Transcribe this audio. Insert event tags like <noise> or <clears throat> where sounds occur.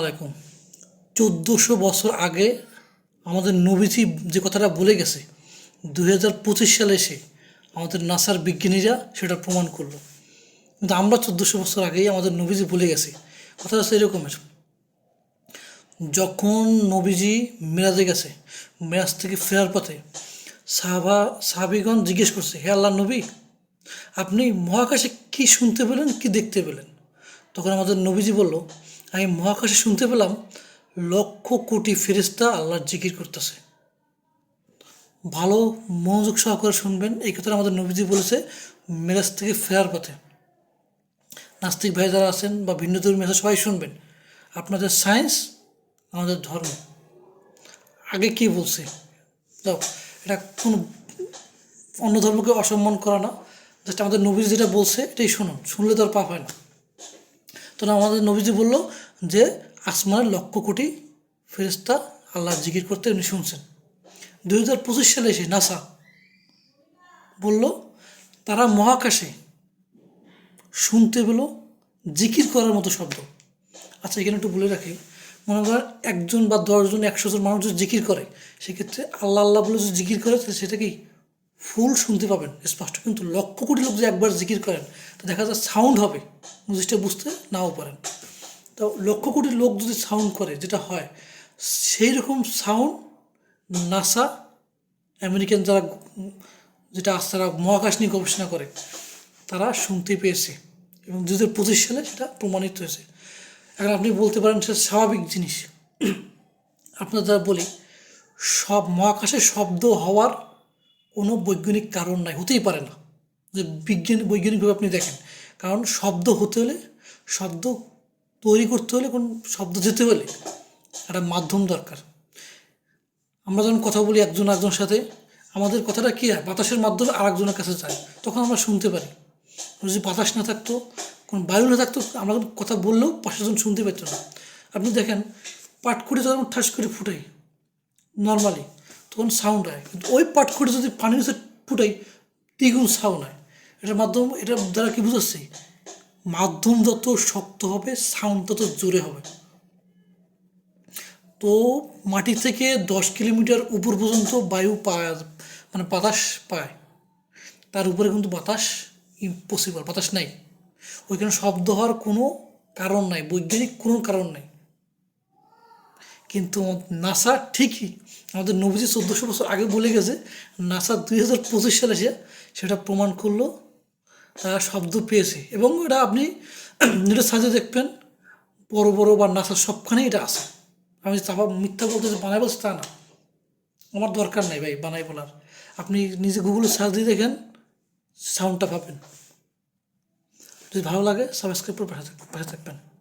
আলাইকুম চোদ্দোশো বছর আগে আমাদের নবীজি যে কথাটা বলে গেছে, দুই হাজার পঁচিশ সালে এসে আমাদের নাসার বিজ্ঞানীরা সেটা প্রমাণ করল। কিন্তু আমরা চোদ্দোশো বছর আগেই আমাদের নবীজি বলে গেছে। কথাটা হচ্ছে এরকমের যখন নবীজি মেরাজে গেছে, মেরাজ থেকে ফেরার পথে সাহাবা, সাহাবিগণ জিজ্ঞেস করছে, হে আল্লাহ নবী, আপনি মহাকাশে কি শুনতে পেলেন, কি দেখতে পেলেন? তখন আমাদের নবীজি বলল আমি মহাকাশে শুনতে পেলাম লক্ষ কোটি ফেরিস্তা আল্লাহর জিকির করতেছে। ভালো মনোযোগ সহকারে শুনবেন। এই কথাটা আমাদের নবীজি বলেছে, মেরাজ থেকে ফেরার পথে। নাস্তিক ভাই যারা আছেন বা ভিন্ন ধর্মী আছে, সবাই শুনবেন। আপনাদের সায়েন্স, আমাদের ধর্ম। আগে কি বলছে? যাও, এটা কোনো অন্য ধর্মকে অসম্মান করা না। জাস্ট আমাদের নবীজি যেটা বলছে, এটাই শুনুন। শুনলে তো আর পাপ হয় না। তো না আমাদের নবীজি বলল যে আসমানের লক্ষ কোটি ফেরেস্তা আল্লাহ জিকির করতে উনি শুনছেন। দুই হাজার পঁচিশ সালে এসে নাসা বলল, তারা মহাকাশে শুনতে পেল, জিকির করার মতো শব্দ। আচ্ছা এখানে একটু বলে রাখি, মনে করেন একজন বা দশজন, একশো জন মানুষ জিকির করে, সেক্ষেত্রে আল্লাহ আল্লাহ বলে যদি জিকির করে সেটা কি? ফুল শুনতে পাবেন। স্পষ্ট কিন্তু লক্ষ কোটি লোক যদি একবার জিকির করেন, তো দেখা যায় সাউন্ড হবে জিনিসটা বুঝতে নাও পারেন। তো লক্ষ কোটি লোক যদি সাউন্ড করে, যেটা হয় সেই রকম সাউন্ড নাসা, আমেরিকান যারা যেটা আছে তারা মহাকাশ নিয়ে গবেষণা করে, তারা শুনতে পেয়েছে। এবং দু হাজার পঁচিশ সালে সেটা প্রমাণিত হয়েছে। এখন আপনি বলতে পারেন সেটা স্বাভাবিক জিনিস। <clears throat> আপনার যারা বলি, সব মহাকাশে শব্দ হওয়ার কোনো বৈজ্ঞানিক কারণ নাই, হতেই পারে না। যে বিজ্ঞান, বৈজ্ঞানিকভাবে আপনি দেখেন, কারণ শব্দ হতে হলে, শব্দ তৈরি করতে হলে, কোন শব্দ যেতে হলে একটা মাধ্যম দরকার। আমরা যখন কথা বলি একজন একজনের সাথে, আমাদের কথাটা কী হয়? বাতাসের মাধ্যমে আর একজনের কাছে যায়, তখন আমরা শুনতে পারি। যদি বাতাস না থাকতো, কোনো বায়ু না থাকতো, আমরা কথা বললেও পাশেজন শুনতে পেত না। আপনি দেখেন, পাট করে যখন ঠাস করে ফুটাই নর্মালি তখন সাউন্ড হয়। কিন্তু ওই পাট করে যদি পানির নিচে ফুটাই, দ্বিগুণ সাউন্ড হয়। এটার মাধ্যম, এটার দ্বারা কি বুঝাচ্ছি? মাধ্যম যত শক্ত হবে সাউন্ড তত জোরে হবে। তো মাটি থেকে দশ কিলোমিটার উপর পর্যন্ত বায়ু পায় মানে বাতাস পায়। তার উপরে কিন্তু বাতাস ইম্পসিবল বাতাস নাই। ওইখানে শব্দ হওয়ার কোনো কারণ নাই, বৈজ্ঞানিক কোনো কারণ নাই। কিন্তু নাসা ঠিকই আমাদের নবীজি চোদ্দোশো বছর আগে বলে গেছে, নাসা দুই হাজার পঁচিশ সালে এসে সেটা প্রমাণ করল, তারা শব্দ পেয়েছে। এবং এটা আপনি এটা সাজে দেখবেন, বড় বড় বা নাসার সবখানেই এটা আছে। আমি চাপা মিথ্যা বলতে বানাই বলছি তা না। আমার দরকার নাই ভাই বানাই বলার। আপনি নিজে গুগলে সার্চ দিয়ে দেখেন সাউন্ডটা পাবেন। যদি ভালো লাগে সাবস্ক্রাইব করে পাশে থাকবেন।